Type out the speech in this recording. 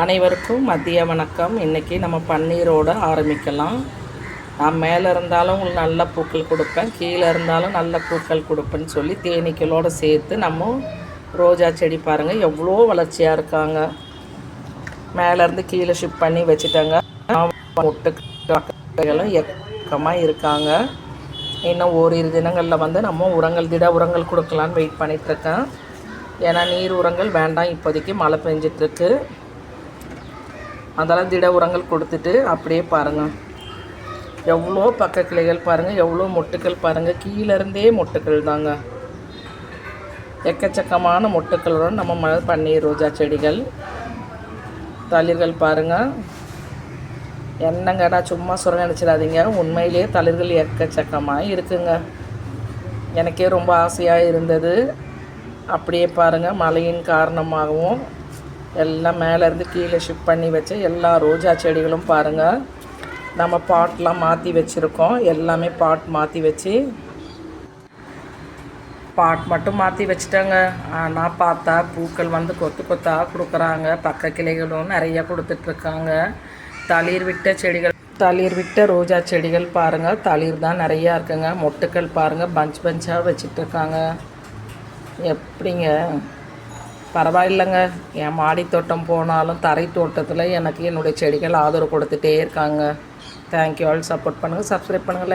அனைவருக்கும் மதிய வணக்கம். இன்றைக்கி நம்ம பன்னீரோடு ஆரம்பிக்கலாம். நான் மேலே இருந்தாலும் உங்களுக்கு நல்ல பூக்கள் கொடுப்பேன். கீழே இருந்தாலும் நல்ல பூக்கள் கொடுப்பேன்னு சொல்லி தேனீக்களோடு சேர்த்து நம்ம ரோஜா செடி பாருங்கள் எவ்வளோ வளர்ச்சியாக இருக்காங்க. மேலேருந்து கீழே ஷிஃப்ட் பண்ணி வச்சுட்டாங்க. முட்டுக்களும் எக்கமாக இருக்காங்க. இன்னும் ஓரிரு தினங்களில் வந்து நம்ம உரங்கள் திட உரங்கள் கொடுக்கலான்னு வெயிட் பண்ணிகிட்ருக்கேன் ஏன்னா நீர் உரங்கள் வேண்டாம். இப்போதைக்கு மழை பெஞ்சிட்ருக்கு அதெல்லாம் திட உரங்கள் கொடுத்துட்டு அப்படியே பாருங்கள் எவ்வளோ பக்க கிளைகள் பாருங்கள் எவ்வளோ மொட்டுக்கள் பாருங்கள் கீழேருந்தே மொட்டுக்கள் தாங்க. எக்கச்சக்கமான மொட்டுக்களுடன் நம்ம மழை பன்னீர் ரோஜா செடிகள் தளிர்கள் பாருங்கள் என்னங்கடா சும்மா சொல்ல நினச்சிடாதீங்க. உண்மையிலேயே தளிர்கள் எக்கச்சக்கமாக இருக்குங்க. எனக்கே ரொம்ப ஆசையாக இருந்தது. அப்படியே பாருங்கள் மழையின் காரணமாகவும் எல்லாம் மேலேருந்து கீழே ஷிஃப்ட் பண்ணி வச்சு எல்லா ரோஜா செடிகளும் பாருங்கள் நம்ம பாட்லாம் மாற்றி வச்சுருக்கோம். எல்லாமே பாட் மாற்றி வச்சு. பாட் மட்டும் மாற்றி வச்சுட்டாங்க. ஆனால் பார்த்தா பூக்கள் வந்து கொத்து கொத்தாக கொடுக்குறாங்க. பக்க கிளைகளும் நிறைய கொடுத்துட்ருக்காங்க. தளிர் விட்ட செடிகள் தளிர் விட்ட ரோஜா செடிகள் பாருங்கள் தளிர் தான் நிறையா இருக்குங்க. மொட்டுக்கள் பாருங்கள் பஞ்ச் பஞ்சாக வச்சிட்ருக்காங்க. எப்படிங்க? பரவாயில்லைங்க. என் மாடி தோட்டம் போனாலும் தரை தோட்டத்தில் எனக்கு என்னுடைய செடிகள் ஆதரவு கொடுத்துட்டே இருக்காங்க. தேங்க்யூ ஆல் சப்போர்ட் பண்ணுங்கள் சப்ஸ்கிரைப் பண்ணுங்கள்